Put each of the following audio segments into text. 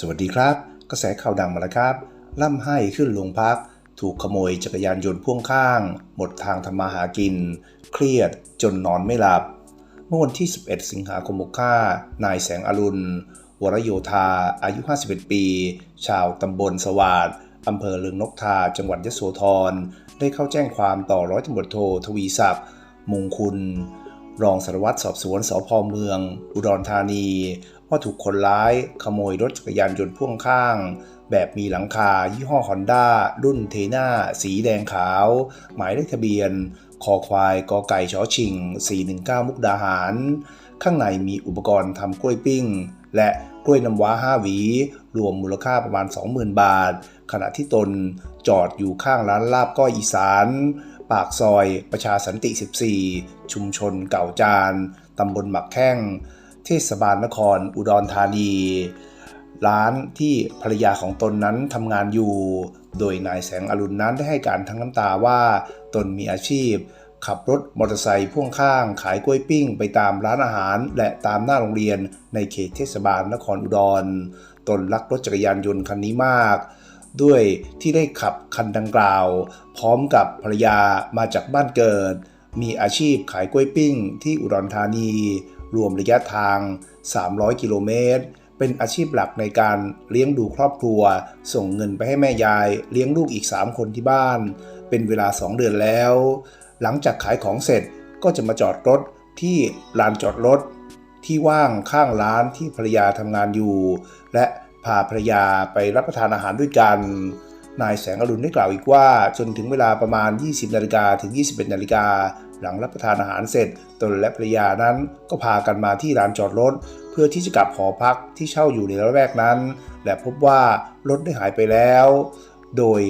สวัสดีครับ กระแสข่าวดังมาแล้วครับ ล่ำให้ขึ้นโรงพัก ถูกขโมยจักรยานยนต์พ่วงข้าง หมดทางทำมาหากิน เครียดจนนอนไม่หลับ เมื่อวันที่ 11 สิงหาคม65นายแสงอรุณ วรโยธา อายุ 51 ปี ชาวตำบลสวาดอำเภอเลืองนกทา จังหวัดยโสธร ได้เข้าแจ้งความต่อร้อยตำรวจโททวีศักดิ์มงคุณ รองสารวัตรสอบสวนสพเมือง อุดรธานี ว่าถูกคนร้ายขโมยรถจักรยานยนต์พ่วงข้าง แบบมีหลังคายี่ห้อฮอนด้ารุ่นเทน่าสีแดงขาว หมายเลขทะเบียนคอควายกอไก่ชอชิง 419 มุกดาหาร ข้างในมีอุปกรณ์ทำกล้วยปิ้ง และกล้วยน้ำว้า 5 หวี รวมมูลค่าประมาณ 20,000 บาท ขณะที่ตนจอดอยู่ข้างร้านลาบก้อยอีสาน ปากซอยประชาสันติ 14 ชุมชนเก่าจาน ตำบลหมักแข้ง เทศบาลนครอุดรธานี ร้านที่ภรรยาของตนนั้นทำงานอยู่ โดยนายแสงอรุณนั้นได้ให้การทั้งน้ำตาว่าตนมีอาชีพ ขับรถมอเตอร์ไซค์พ่วงข้าง ขายกล้วยปิ้ง ไปตามร้านอาหาร และตามหน้าโรงเรียนในเขตเทศบาลนครอุดร ตนรักรถจักรยานยนต์คันนี้มากด้วยที่ได้ขับคันดังกล่าว พร้อมกับภรรยามาจากบ้านเกิด มีอาชีพขายกล้วยปิ้งที่อุดรธานี รวมระยะทาง 300 กิโลเมตร เป็นอาชีพหลักในการเลี้ยงดูครอบครัว ส่งเงินไปให้แม่ยาย เลี้ยงลูกอีก 3 คนที่บ้าน เป็นเวลา 2 เดือนแล้ว หลังจากขายของเสร็จก็จะมาจอดรถที่ลานจอดรถ ที่ว่างข้างร้านที่ภรรยาทำงานอยู่ และพาภรรยาไปรับประทานอาหารด้วยกัน นายแสงอรุณได้กล่าวอีกว่า จนถึงเวลาประมาณ 20 นาฬิกาถึง 21 นาฬิกา หลังรับประทานอาหารเสร็จ ตนและภรรยานั้นก็พากันมาที่ลานจอดรถ เพื่อที่จะกลับหอพักที่เช่าอยู่ในละแวกนั้น และพบว่ารถได้หายไปแล้ว โดย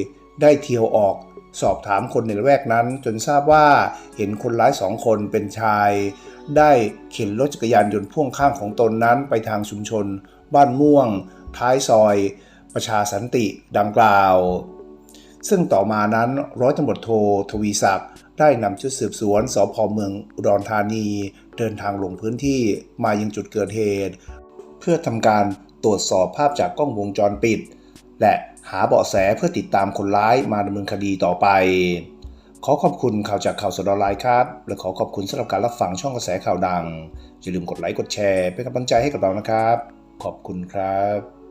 ได้เที่ยวออกสอบถามคนในละแวกนั้น จนทราบว่าเห็นคนร้ายสองคนเป็นชาย ได้เข็นรถจักรยานยนต์พ่วงข้างของตนนั้นไปทางชุมชน บ้านม่วง ท้ายซอย ประชาสันติดังกล่าว ซึ่งต่อมานั้นร้อยตำรวจโททวีศักดิ์ได้นำชุดสืบสวนสพเมืองอุดรธานี เดินทางลงพื้นที่มายังจุดเกิดเหตุ เพื่อทำการตรวจสอบภาพจากกล้องวงจรปิด และหาเบาะแสเพื่อติดตามคนร้ายมาดำเนินคดีต่อไป ขอขอบคุณข่าวจากข่าวสดออนไลน์ครับ และขอขอบคุณสำหรับการรับฟังช่องกระแสข่าวดัง อย่าลืมกดไลค์กดแชร์เป็นกำลังใจให้กับเรานะครับ ขอบคุณครับ